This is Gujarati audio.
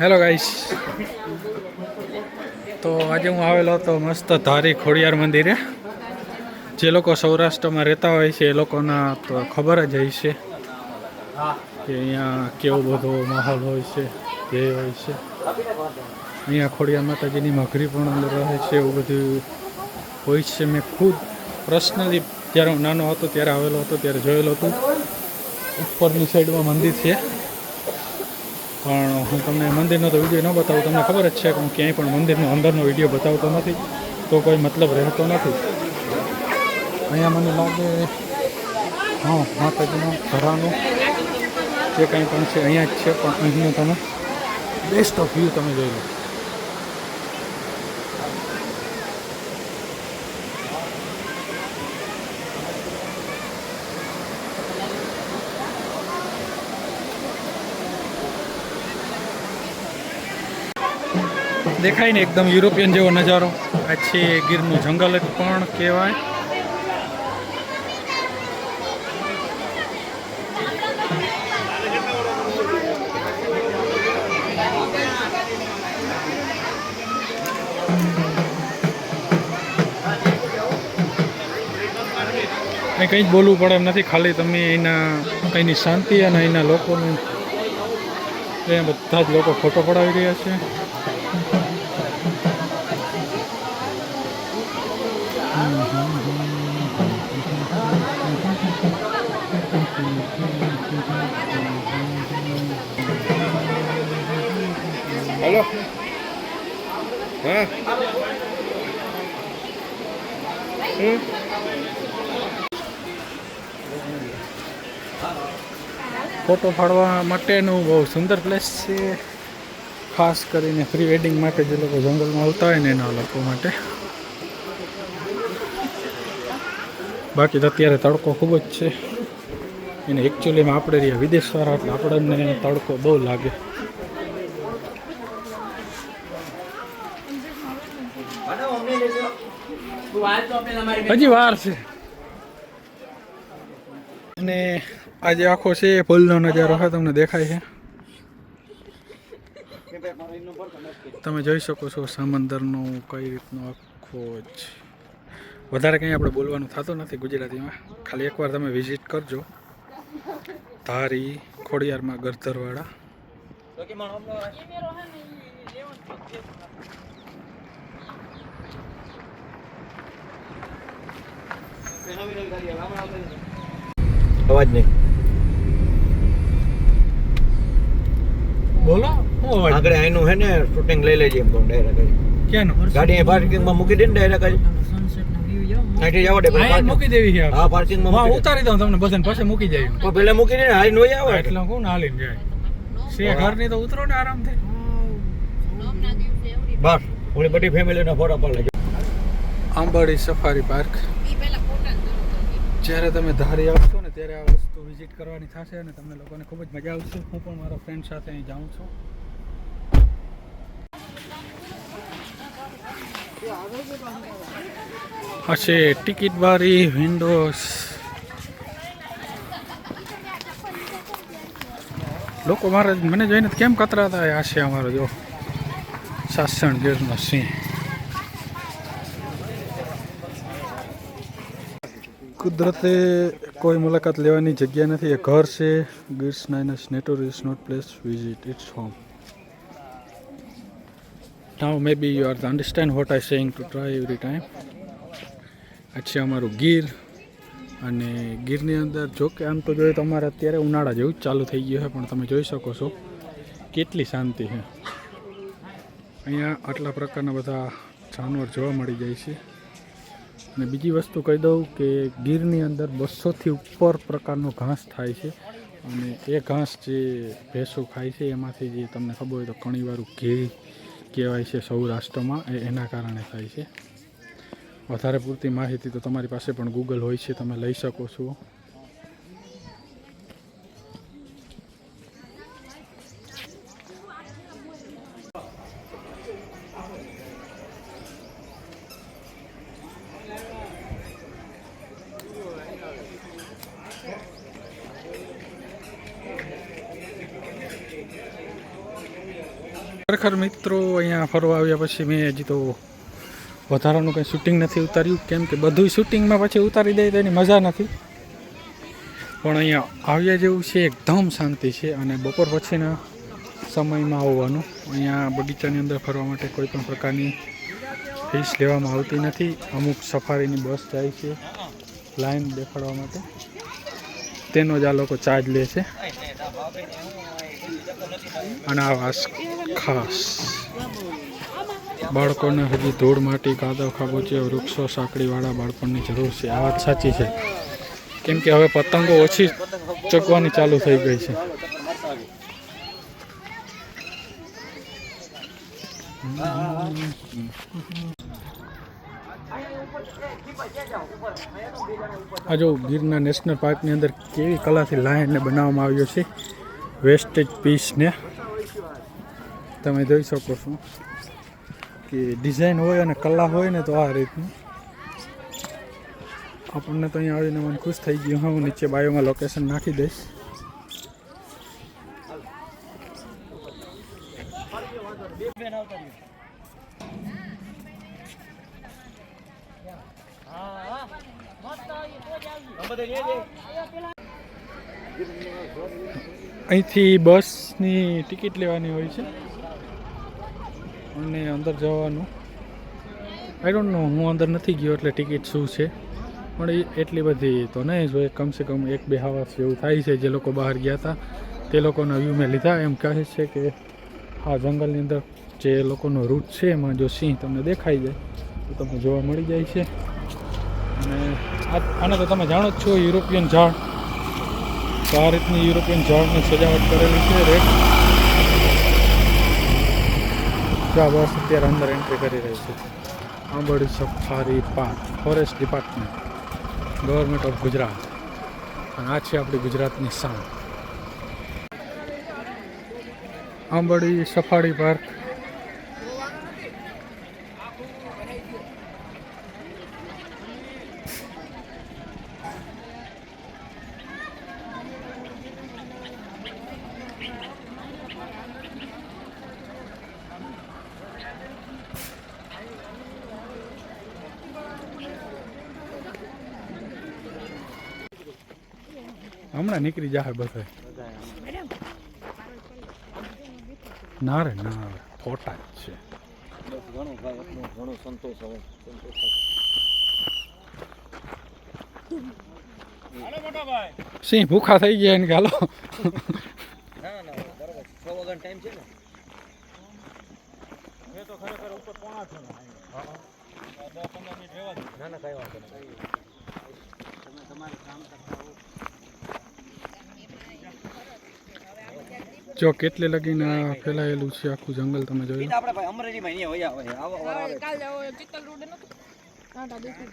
હેલો ગાઈસ તો આજે હું આવેલો હતો મસ્ત ધારી ખોડિયાર મંદિરે. જે લોકો સૌરાષ્ટ્રમાં રહેતા હોય છે એ લોકોના તો ખબર જ હોય છે કે અહીંયા કેવો બધો માહોલ હોય છે, જે હોય છે. અહીંયા ખોડિયાર માતાજીની મઘરી પણ અંદર રહે છે, એવું બધું હોય છે. મેં ખુદ પર્સનલી જ્યારે હું નાનો હતો, ત્યારે આવેલો હતો, ત્યારે જોયેલો હતું. ઉપરની સાઈડમાં મંદિર છે. પણ હું તમને મંદિરનો તો વીડિયો ન બતાવું, તમને ખબર જ છે કે હું ક્યાંય પણ મંદિરનો અંદરનો વીડિયો બતાવતો નથી, તો કોઈ મતલબ રહેતો નથી. અહીંયા મને લાગે, હા, માતાજીનું ઘરાનું જે કંઈ પણ છે, અહીંયા જ છે, પણ અહીંનું તમે બેસ્ટ ઓફ વ્યૂ તમે જોઈ લો. દેખાય ને એકદમ યુરોપિયન જેવો નજારો. આ છે ગીરનું જંગલ પણ કહેવાય. કંઈ જ બોલવું પડે એમ નથી. ખાલી તમે એના, અહીંની શાંતિ અને અહીંના લોકોનું એ બધા જ લોકો ફોટો પડાવી રહ્યા છે. હલો હા હમ ફોટો પાડવા માટેનું બહુ સુંદર પ્લેસ છે. ખાસ કરીને પ્રી વેડિંગ માટે જે લોકો જંગલમાં આવતા હોય ને એના લોકો માટે. બાકી તો અત્યારે તડકો ખૂબ જ છે. એને એકચ્યુઅલીમાં આપણે રહ્યા વિદેશવાળા એટલે આપણને તડકો બહુ લાગે. હજી વાર છે. અને આજે આખો છે એ ફૂલનો નજારો, હા, તમને દેખાય છે. તમે જોઈ શકો છો સમંદરનો કઈ રીતનો આખો જ. વધારે કંઈ આપણે બોલવાનું થતું નથી ગુજરાતીમાં. ખાલી એકવાર તમે વિઝિટ કરજો. ધારી ખોડિયારમાં ગરધરવાળા. અવાજ નહીં. બોલો. આગળ આઈનું હે ને શૂટિંગ લઈ લેજે એમ તો ડાયરેક્ટ ક્યાંનો? ગાડી પાર્કિંગમાં મૂકી દે ને ડાયરેક્ટ અહીંથી જવા દે અહીંયા મૂકી દેવી છે હા પાર્કિંગમાં હા ઉતારી દઉં તમને બસન પછી મૂકી જાય પણ પેલા મૂકી દે ને હાલી નોઈ આવે એટલે કોણ હાલીને જાય. છે ઘરની તો ઉતરો ને આરામથી. બસ ઓલી બધી ફેમિલીના ફોટા પર લેજો આંબાડી સફારી પાર્ક. જ્યારે તમે ધારી આવશો ને ત્યારે આ વસ્તુ વિઝિટ કરવાની થશે અને તમને લોકોને ખૂબ જ મજા આવશે. હું પણ મારા ફ્રેન્ડ સાથે અહીં જાઉં છું. હશે. ટિકિટ બારી વિન્ડોઝ. લોકો મારે મને જોઈને કેમ કતરાતા આ છે અમારો જો. સાસણ ગીરનો સિંહ. કુદરતે કોઈ મુલાકાત લેવાની જગ્યા નથી. એ ઘર છે. ગીર્સ નાઇનસ nature is not place visit. It's home. Maybe you are understand what I saying to try every time આ છે અમારું ગીર અને ગીરની અંદર જો કે આમ તો જોઈએ તો અમારે અત્યારે ઉનાળા જેવું ચાલુ થઈ ગયું છે, પણ તમે જોઈ શકો છો કેટલી શાંતિ છે. અહીંયા આટલા પ્રકારના બધા જાનવર જોવા મળી જાય છે. અને બીજી વસ્તુ કહી દઉં કે ગીરની અંદર બસોથી ઉપર પ્રકારનો ઘાસ થાય છે અને એ ઘાસ જે ભેંસો ખાય છે, એમાંથી જે તમને ખબર હોય તો ઘણીવાર ઘી કહેવાય છે સૌરાષ્ટ્રમાં, એ એના કારણે થાય છે. વધારે પૂરતી માહિતી તો તમારી પાસે પણ ગૂગલ હોય છે, તમે લઈ શકો છો. ખરેખર મિત્રો, અહીંયા ફરવા આવ્યા પછી મેં હજી તો વધારાનું કંઈ શૂટિંગ નથી ઉતાર્યું. કેમ કે બધું શૂટિંગમાં પછી ઉતારી દે તો એની મજા નથી. પણ અહીંયા આવ્યા જેવું છે, એકદમ શાંતિ છે અને બપોર પછીના સમયમાં આવવાનું. અહીંયા બગીચાની અંદર ફરવા માટે કોઈ પણ પ્રકારની ફીસ લેવામાં આવતી નથી. અમુક સફારીની બસ જાય છે, લાઈન દેખાડવા માટે. તેનો જ આ લોકો ચાર્જ લે છે. અને આ ખાસ. બાળકોને હજી ધૂળ માટી કાદવ ખાબોચિયા, વૃક્ષો સાંકળીવાળા બાળપણની જરૂર છે. આ વાત સાચી છે. કેમ કે હવે પતંગો ઓછી ચકવાની ચાલુ થઈ ગઈ છે. આ જો ગીરના નેશનલ પાર્કની અંદર કેવી કલાથી લાયનને બનાવવામાં આવ્યો છે. વેસ્ટેજ પીસને તમે જોઈ શકો છો. કે ડિઝાઇન હોય અને કલા હોય ને તો આ રીતનું. આપણને તો અહીંયા આવીને મને ખુશ થઈ ગયું. હું નીચે બાયોમાં લોકેશન નાખી દઈશ. અહીંથી બસની ટિકિટ લેવાની હોય છે. અને અંદર જવાનું. આઈ ડોન્ટ નો હું અંદર નથી ગયો એટલે ટિકિટ શું છે? પણ એ એટલી બધી તો નહીં જોઈએ કમસે કમ એક બે હાવર્સ જેવું થાય છે. જે લોકો બહાર ગયા હતા તે લોકોના વ્યૂ મેં લીધા. એમ કહે છે કે આ જંગલની અંદર જે લોકોનો રૂટ છે, એમાં જો સિંહ તમને દેખાઈ જાય, તો તમને જોવા મળી જાય છે. અને આને તો તમે જાણો જ છો યુરોપિયન ઝાડ. તો આ રીતની યુરોપિયન ઝાડની સજાવટ કરેલી છે. રેડ જ્યાં બસ અત્યારે અંદર એન્ટ્રી કરી રહી છે. Ambardi safari park forest department government of Gujarat અને આ છે આપણી ગુજરાતની શાન આંબડી સફારી પાર્ક હમણાં નીકળી જાય બધા ના રે ના રે ફોટા જ છે. ઘણું સંતોષ હવે સિંહ ભૂખા થઈ ગયા એને ગાલો ના ના બરાબર છ વાગ્યાનો ટાઈમ છે ને કઈ વાંધો નહીં જો કેટલે લગીને ફેલાયેલું છે આખું જંગલ તમે જોયું? આપણે ભાઈ અમરેલીમાં અહીંયા હોય. આવે આવો કાલે ચિત્તલ રોડ નતો? કાંટા દેખી